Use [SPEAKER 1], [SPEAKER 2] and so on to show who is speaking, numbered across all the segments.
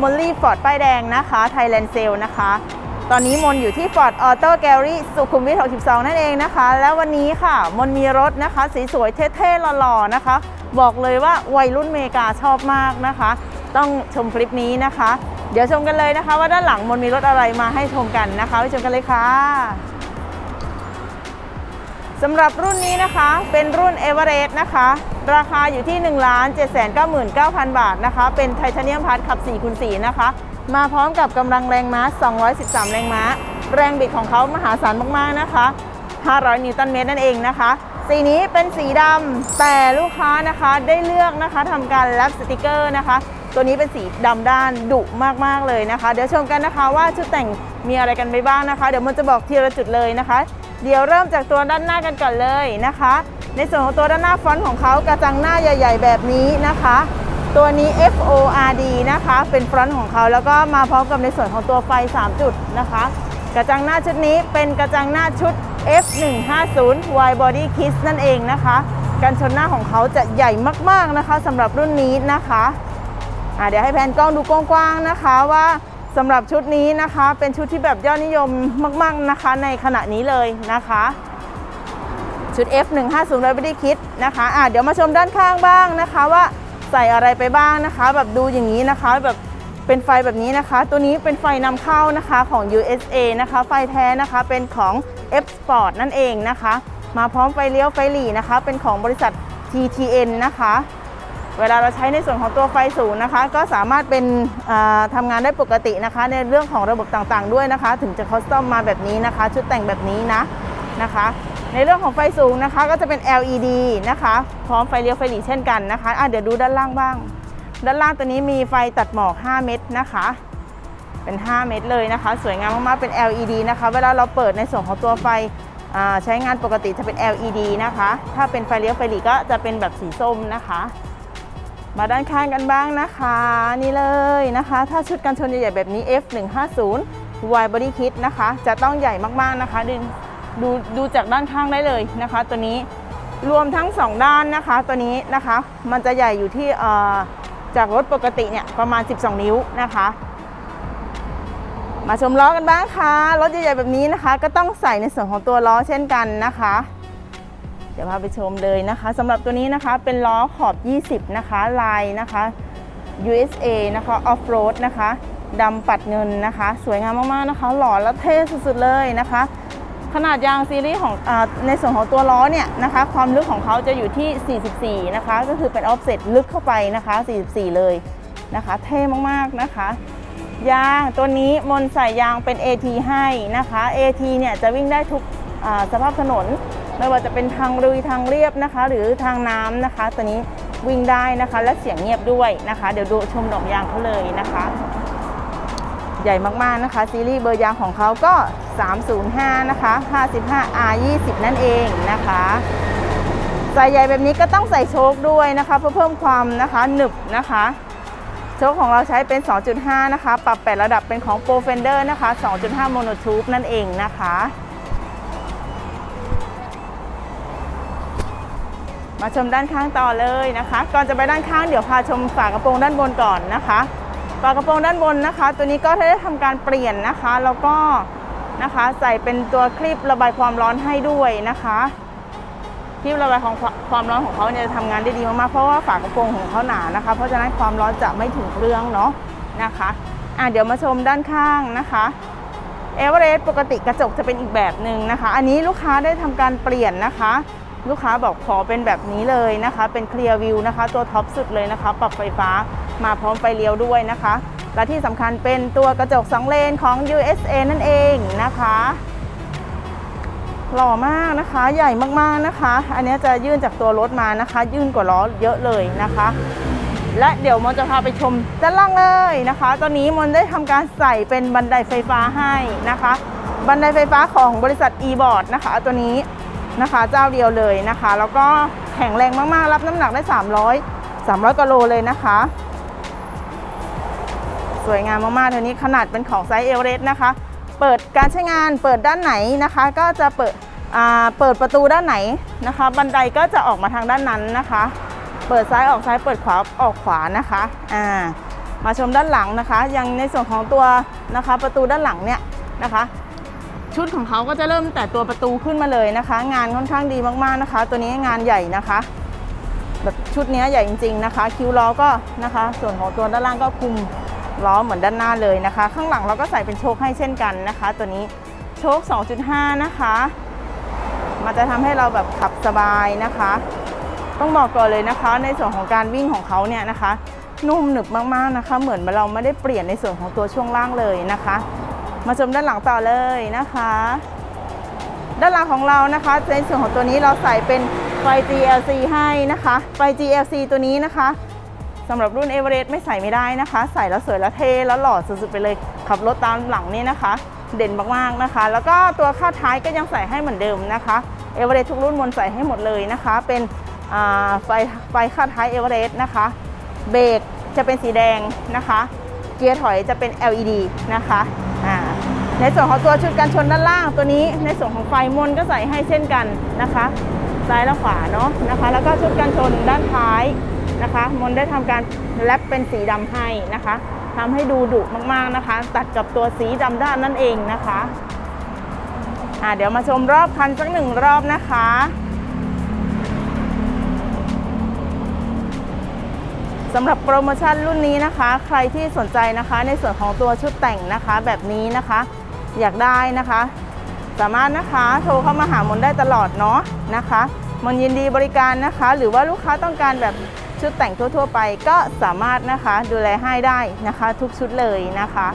[SPEAKER 1] มอลลี่ฟอร์ดป้ายแดงนะคะไทยแลนด์เซลนะคะ ตอนนี้มนอยู่ที่ Ford Auto Gallery สุขุมวิท 62 นั่นเองนะคะ แล้ววันนี้ค่ะ มนมีรถนะคะ สีสวยเท่ๆหล่อๆนะคะ บอกเลยว่าวัยรุ่นเมกาชอบมากนะคะ ต้องชมคลิปนี้นะคะ เดี๋ยวชมกันเลยนะคะ ว่าด้านหลังมนมีรถอะไรมาให้ชมกันนะคะไปชมกันเลยค่ะ สำหรับรุ่นนี้นะคะเป็นรุ่น e v e r e s t นะคะ ราคาอยู่ที่ 1 7 9 9 0 0 0 บาทนะคะ เป็นไทเทเนียมพาร์ทขับ4คูณ4นะคะ มาพร้อมกับกำลังแรงม้า 213 แรงม้า แรงบิดของเขามหาศาลมากๆนะคะ 500 นิวตันเมตรนั่นเองนะคะ สีนี้เป็นสีดำแต่ลูกค้านะคะได้เลือกนะคะทำการแลปสติกเกอร์นะคะ ตัวนี้เป็นสีดำด้านดุมากๆเลยนะคะ เดี๋ยวชมกันนะคะว่าชุดแต่งมีอะไรกันไปบ้างนะคะ เดี๋ยวมันจะบอกทีละจุดเลยนะคะ เดี๋ยวเริ่มจากตัวด้านหน้ากันก่อนเลยนะคะ ในส่วนของตัวด้านหน้าฟอนต์ของเขากระจังหน้าใหญ่ ๆ แบบนี้นะคะ ตัวนี้ FORD นะคะ เป็นฟอนต์ของเขาแล้วก็มาพร้อมกับในส่วนของตัวไฟ 3 จุดนะคะ กระจังหน้าชุดนี้เป็นกระจังหน้าชุด F150 Wide Body Kit นั่นเองนะคะการชนหน้าของเขาจะใหญ่มากๆนะคะสำหรับรุ่นนี้นะคะะเดี๋ยวให้แผนกล้องดูกว้างๆนะคะว่า สำหรับชุดนี้นะคะเป็นชุดที่แบบยอดนิยมมาก ๆ นะคะ ในขณะนี้เลยนะคะ ชุด F150 r a b b i t Kit นะคะอะเดี๋ยวมาชมด้านข้างบ้างนะคะว่าใส่อะไรไปบ้างนะคะ แบบดูอย่างนี้นะคะแบบเป็นไฟแบบนี้นะคะ ตัวนี้เป็นไฟนำเข้านะคะของ USA นะคะ ไฟแท้นะคะเป็นของ F Sport นั่นเองนะคะ มาพร้อมไฟเลี้ยวไฟหลีนะคะ เป็นของบริษัท TTN นะคะ เวลาเราใช้ในส่วนของตัวไฟสูงนะคะ ก็สามารถเป็นอ่าทำงานได้ปกตินะคะ ในเรื่องของระบบต่างๆด้วยนะคะ ถึงจะคอสตอมมาแบบนี้นะคะ ชุดแต่งแบบนี้นะนะคะ ในเรื่องของไฟสูงนะคะ ก็จะเป็น LED นะคะ พร้อมไฟเลี้ยวไฟหลีเช่นกันนะคะอะเดี๋ยวดูด้านล่างบ้าง ด้านล่างตัวนี้มีไฟตัดหมอก 5 เม็ดนะคะเป็น 5 เม็ดเลยนะคะ สวยงามมากๆเป็น LED นะคะ เวลาเราเปิดในส่วนของตัวไฟใช้งานปกติจะเป็น LED นะคะ ถ้าเป็นไฟเลี้ยวไฟหลีก็จะเป็นแบบสีส้มนะคะ มาด้านข้างกันบ้างนะคะ นี่เลยนะคะ ถ้าชุดกันชนใหญ่ๆแบบนี้ F150 Wide Body Kit นะคะ จะต้องใหญ่มากๆนะคะดูดูดูจากด้านข้างได้เลยนะคะ ตัวนี้รวมทั้ง 2 ด้านนะคะตัวนี้นะคะ มันจะใหญ่อยู่ที่จากรถปกติเนี่ยประมาณ 12 นิ้วนะคะ มาชมล้อกันบ้างค่ะรถใหญ่ๆแบบนี้นะคะ ก็ต้องใส่ในส่วนของตัวล้อเช่นกันนะคะ เดี๋ยวพาไปชมเลยนะคะสำหรับตัวนี้นะคะเป็นล้อขอบ 20 นะคะ ลายนะคะ USA นะคะ Off Road นะคะดำปัดเงินนะคะ สวยงามมากๆนะคะ หล่อและเท่สุดๆเลยนะคะ ขนาดยางซีรีส์ของอในส่วนของตัวล้อเนี่ยนะคะ ความลึกของเขาจะอยู่ที่ 44 นะคะ ก็คือเป็น offset ลึกเข้าไปนะคะ 44 เลยนะคะ เท่มากๆนะคะยางตัวนี้มนใส่ยางเป็น AT ให้นะคะ AT เนี่ยจะวิ่งได้ทุกสภาพถนน ไม่ว่าจะเป็นทางลุยทางเรียบนะคะ หรือทางน้ำนะคะ ตัวนี้วิ่งได้นะคะ และเสียงเงียบด้วยนะคะ เดี๋ยวดูชมดอกยางเขาเลยนะคะ ใหญ่มากๆนะคะ ซีรีส์เบอร์ยางของเขาก็ 305 นะคะ 55 R 20 นั่นเองนะคะใส่ใหญ่แบบนี้ก็ต้องใส่โชคด้วยนะคะเพื่อเพิ่มความนะคะหนึบนะคะ โชคของเราใช้เป็น 2.5 นะคะ ปรับ 8 ระดับเป็นของ Pro Fender นะคะ 2.5 Mono Tube นั่นเองนะคะ มาชมด้านข้างต่อเลยนะคะ ก่อนจะไปด้านข้างเดี๋ยวพาชมฝากระโปรงด้านบนก่อนนะคะฝากระโปรงด้านบนนะคะ ตัวนี้ก็ได้ทำการเปลี่ยนนะคะ แล้วก็นะคะใส่เป็นตัวคลิประบายความร้อนให้ด้วยนะคะคลิประบายของความร้อนของเขาเนี่ยจะทำงานได้ดีมากๆเพราะว่าฝากระโปรงของเขาหนานะคะ เพราะฉะนั้นความร้อนจะไม่ถึงเครื่องเนาะนะคะอะเดี๋ยวมาชมด้านข้างนะคะเอเวอเรสต์ปกติกระจกจะเป็นอีกแบบหนึ่งนะคะ อันนี้ลูกค้าได้ทำการเปลี่ยนนะคะ ลูกค้าบอกขอเป็นแบบนี้เลยนะคะ เป็นเคลียร์วิวนะคะ ตัวท็อปสุดเลยนะคะ ปรับไฟฟ้ามาพร้อมไฟเลี้ยวด้วยนะคะ และที่สำคัญเป็นตัวกระจก 2 เลนของ USA นั่นเองนะคะ หล่อมากนะคะ ใหญ่มากๆนะคะ อันนี้จะยื่นจากตัวรถมานะคะ ยื่นกว่าล้อเยอะเลยนะคะ และเดี๋ยวมอนจะพาไปชมด้านล่างเลยนะคะ ตอนนี้มอนได้ทำการใส่เป็นบันไดไฟฟ้าให้นะคะ บันไดไฟฟ้าของบริษัท e-board นะคะ ตัวนี้ นะคะ เจ้าเดียวเลยนะคะ แล้วก็แข็งแรงมากๆ รับน้ำหนักได้ 300 300กิโลเลยนะคะ สวยงามมากๆตัวนี้ขนาดเป็นของไซส์เอเวอเรสต์นะคะ เปิดการใช้งานเปิดด้านไหนนะคะ ก็จะเปิดเปิดประตูด้านไหนนะคะ บันไดก็จะออกมาทางด้านนั้นนะคะ เปิดซ้ายออกซ้ายเปิดขวาออกขวานะคะอ่ามาชมด้านหลังนะคะย่างในส่วนของตัวนะคะ ประตูด้านหลังเนี่ยนะคะ ชุดของเขาก็จะเริ่มแต่ตัวประตูขึ้นมาเลยนะคะ งานค่อนข้างดีมากๆนะคะ ตัวนี้งานใหญ่นะคะแบบชุดนี้ใหญ่จริง ๆนะคะ คิ้วล้อก็นะคะ ส่วนของตัวด้านล่างก็คุมล้อเหมือนด้านหน้าเลยนะคะ ข้างหลังเราก็ใส่เป็นโชคให้เช่นกันนะคะ ตัวนี้โชค 2.5 นะคะ มันจะทำให้เราแบบขับสบายนะคะ ต้องบอกก่อนเลยนะคะ ในส่วนของการวิ่งของเขาเนี่ยนะคะ นุ่มหนึบมากๆนะคะ เหมือนเราไม่ได้เปลี่ยนในส่วนของตัวช่วงล่างเลยนะคะ มาชมด้านหลังต่อเลยนะคะ ด้านหลังของเรานะคะในส่วนของตัวนี้เราใส่เป็นไฟ GLC ให้นะคะไฟ GLC ตัวนี้นะคะสำหรับรุ่น e v e r e s t ไม่ใส่ไม่ได้นะคะ ใส่แล้วสวยแล้วเท่แล้วหล่อสุดๆไปเลยขับรถตามหลังนี่นะคะ เด่นมากๆนะคะ แล้วก็ตัวคาดท้ายก็ยังใส่ให้เหมือนเดิมนะคะ e v e r e s t ทุกรุ่นมนใส่ให้หมดเลยนะคะ เป็นไฟไฟคาดท้าย e v e r e s t นะคะ เบรกจะเป็นสีแดงนะคะ เกียร์ถอยจะเป็น LED นะคะ อ่าในส่วนของตัวชุดกันชนด้านล่างตัวนี้ ในส่วนของไฟมนก็ใส่ให้เช่นกันนะคะ ซ้ายและขวาเนาะนะคะ แล้วก็ชุดกันชนด้านท้ายนะคะ มนได้ทำการแรปเป็นสีดำให้นะคะทำให้ดูดุมากๆนะคะ ตัดกับตัวสีดำด้านนั่นเองนะคะอ่าเดี๋ยวมาชมรอบคันสักหนึ่งรอบนะคะ สำหรับโปรโมชั่นรุ่นนี้นะคะ ใครที่สนใจนะคะในส่วนของตัวชุดแต่งนะคะ แบบนี้นะคะ อยากได้นะคะ สามารถนะคะโทรเข้ามาหามนได้ตลอดเนาะนะคะมนยินดีบริการนะคะ หรือว่าลูกค้าต้องการแบบชุดแต่งทั่ว ๆ ไป ก็สามารถนะคะดูแลให้ได้นะคะ ทุกชุดเลยนะคะ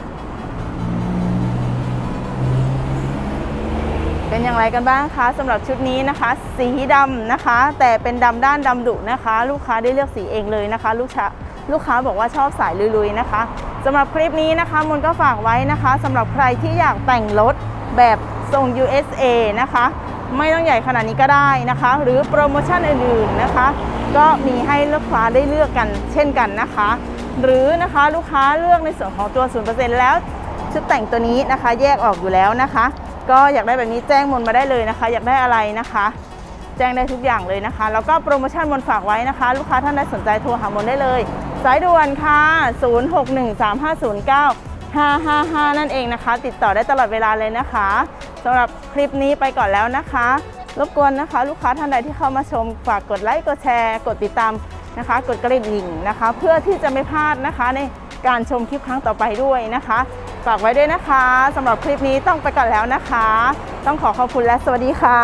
[SPEAKER 1] เป็นอย่างไรกันบ้างคะสำหรับชุดนี้นะคะ สีดำนะคะ แต่เป็นดำด้านดำดุนะคะ ลูกค้าได้เลือกสีเองเลยนะคะ ลูกค้าลูกค้าบอกว่าชอบสายลุยๆนะคะสำหรับคลิปนี้นะคะมนก็ฝากไว้นะคะสำหรับใครที่อยากแต่งรถแบบทรง USA นะคะ ไม่ต้องใหญ่ขนาดนี้ก็ได้นะคะ หรือโปรโมชั่นอื่นๆนะคะ ก็มีให้ลูกค้าได้เลือกกันเช่นกันนะคะ หรือนะคะลูกค้าเลือกในส่วนของตัว 0%แล้วชุดแต่งตัวนี้นะคะ แยกออกอยู่แล้วนะคะ ก็อยากได้แบบนี้แจ้งมนมาได้เลยนะคะ อยากได้อะไรนะคะ แจ้งได้ทุกอย่างเลยนะคะ แล้วก็โปรโมชั่นมนฝากไว้นะคะ ลูกค้าท่านใดสนใจโทรหามนได้เลย สายด่วนค่ะ 0613509555 นั่นเองนะคะ ติดต่อได้ตลอดเวลาเลยนะคะสำหรับคลิปนี้ไปก่อนแล้วนะคะรบกวนนะคะ ลูกค้าท่านใดที่เข้ามาชมฝากกดไลค์กดแชร์ กดติดตามนะคะ กดกระดิ่งนะคะ เพื่อที่จะไม่พลาดนะคะ ในการชมคลิปครั้งต่อไปด้วยนะคะ ฝากไว้ด้วยนะคะสำหรับคลิปนี้ต้องไปก่อนแล้วนะคะ ต้องขอขอบคุณและสวัสดีค่ะ